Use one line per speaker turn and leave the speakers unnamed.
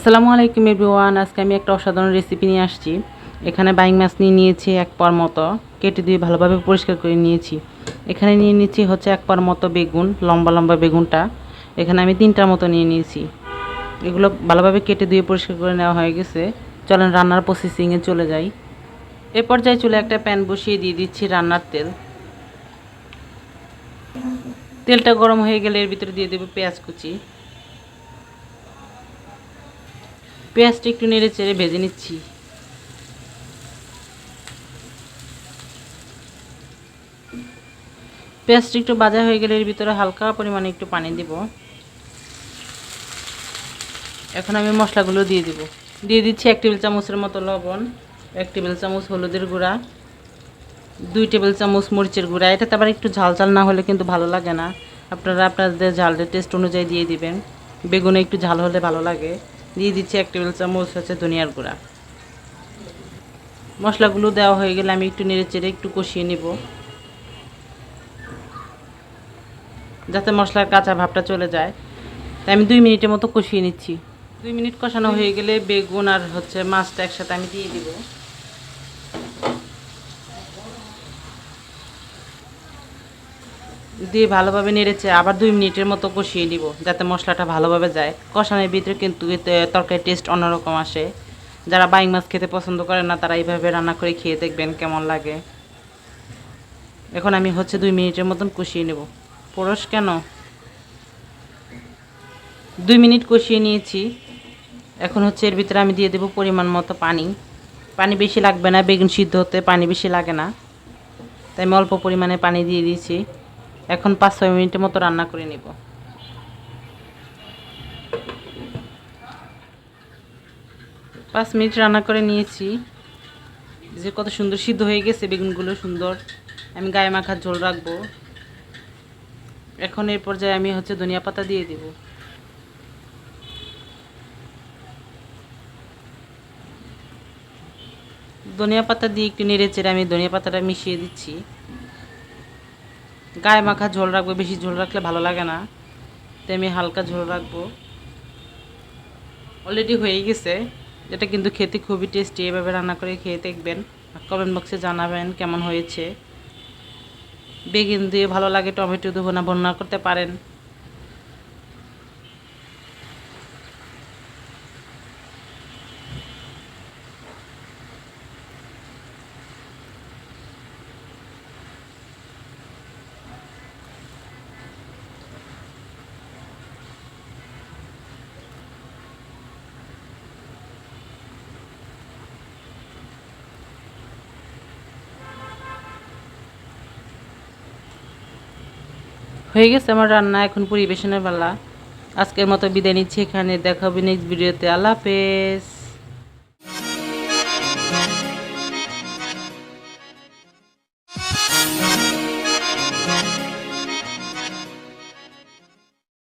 আসসালামু আলাইকুম এভরিওয়ান, আজকে আমি একটা অসাধারণ রেসিপি নিয়ে আসছি। এখানে বাইং মাছ নিয়ে নিয়েছি এক পর মতো, কেটে দিয়ে ভালোভাবে পরিষ্কার করে নিয়েছি। এখানে নিয়ে নিয়েছি হচ্ছে এক পর মতো বেগুন, লম্বা লম্বা বেগুনটা। এখানে আমি তিনটার মতো নিয়ে নিয়েছি। এগুলো ভালোভাবে কেটে দিয়ে পরিষ্কার করে নেওয়া হয়ে গেছে। চলেন রান্নার প্রসেসিংয়ে চলে যাই। এ পর্যায়ে চলে একটা প্যান বসিয়ে দিয়ে দিচ্ছি রান্নার তেল। তেলটা গরম হয়ে গেলে এর ভিতরে দিয়ে দেবো পেঁয়াজ কুচি। পেঁয়াজটা একটু নেড়ে চেড়ে ভেজে নিচ্ছি। পেঁয়াজটা একটু ভাজা হয়ে গেলে এর ভিতরে হালকা পরিমাণে একটু পানি দিব। এখন আমি মশলাগুলো দিয়ে দিব। দিয়ে দিচ্ছি এক টেবিল চামচের মতো লবণ, এক টেবিল চামচ হলুদের গুঁড়া, দুই টেবিল চামচ মরিচের গুঁড়া। এটাতে আবার একটু ঝাল ঝাল না হলে কিন্তু ভালো লাগে না। আপনারা আপনাদের ঝালের টেস্ট অনুযায়ী দিয়ে দিবেন। বেগুনে একটু ঝাল হলে ভালো লাগে। দিয়ে দিচ্ছি এক টেবিল চামচ হচ্ছে ধনিয়ার গুঁড়া। মশলাগুলো দেওয়া হয়ে গেলে আমি একটু নেড়ে চেড়ে একটু কষিয়ে নিব। যাতে মশলার কাঁচা ভাবটা চলে যায়। তাই আমি দুই মিনিটের মতো কষিয়ে নিচ্ছি। দুই মিনিট কষানো হয়ে গেলে বেগুন আর হচ্ছে মাছটা একসাথে আমি দিয়ে দিব। দিয়ে ভালোভাবে নেড়েছে আবার দুই মিনিটের মতো কষিয়ে নিব, যাতে মশলাটা ভালোভাবে যায়। কষানোর ভিতরে কিন্তু এতে তরকারির টেস্ট অন্যরকম আসে। যারা বাইং মাছ খেতে পছন্দ করেন না, তারা এইভাবে রান্না করে খেয়ে দেখবেন কেমন লাগে। এখন আমি হচ্ছে দুই মিনিটের মতন কষিয়ে নেব। পরশ কেন? দুই মিনিট কষিয়ে নিয়েছি। এখন হচ্ছে এর ভিতরে আমি দিয়ে দেবো পরিমাণ মতো পানি। পানি বেশি লাগবে না, বেগুন সিদ্ধ হতে পানি বেশি লাগে না। তাই আমি অল্প পরিমাণে পানি দিয়ে দিয়েছি। এখন পাঁচ ছয় মিনিটের মতো রান্না করে নিব। পাঁচ মিনিট রান্না করে নিয়েছি। যে কত সুন্দর সিদ্ধ হয়ে গেছে, বেগুনগুলো সুন্দর। আমি গায়ে মাখার ঝোল রাখব। এখন এর পর্যায়ে আমি হচ্ছে ধনিয়া পাতা দিয়ে দিব। ধনিয়া পাতা দিয়ে একটু নেড়ে চেড়ে আমি ধনিয়া পাতাটা মিশিয়ে দিচ্ছি। গায়ে মাখা ঝোল রাখব, বেশি ঝোল রাখলে ভালো লাগে না। তাই আমি হালকা ঝোল রাখব। অলরেডি হয়ে গেছে। এটা কিন্তু খেতে খুবই টেস্টি এভাবে রান্না করে খেয়ে দেখবেন। কমেন্ট বক্সে জানাবেন কেমন হয়েছে। বেগুন দিয়ে ভালো লাগে, টমেটো দিয়ে ভোনা বন্যা করতে পারেন। হয়ে গেছে আমার রান্না এখন পরিবেশনের বেলা। আজকের মতো বিদায় নিচ্ছি এখানে দেখাবো নেক্সট ভিডিওতে আল্লাহ হাফেজ।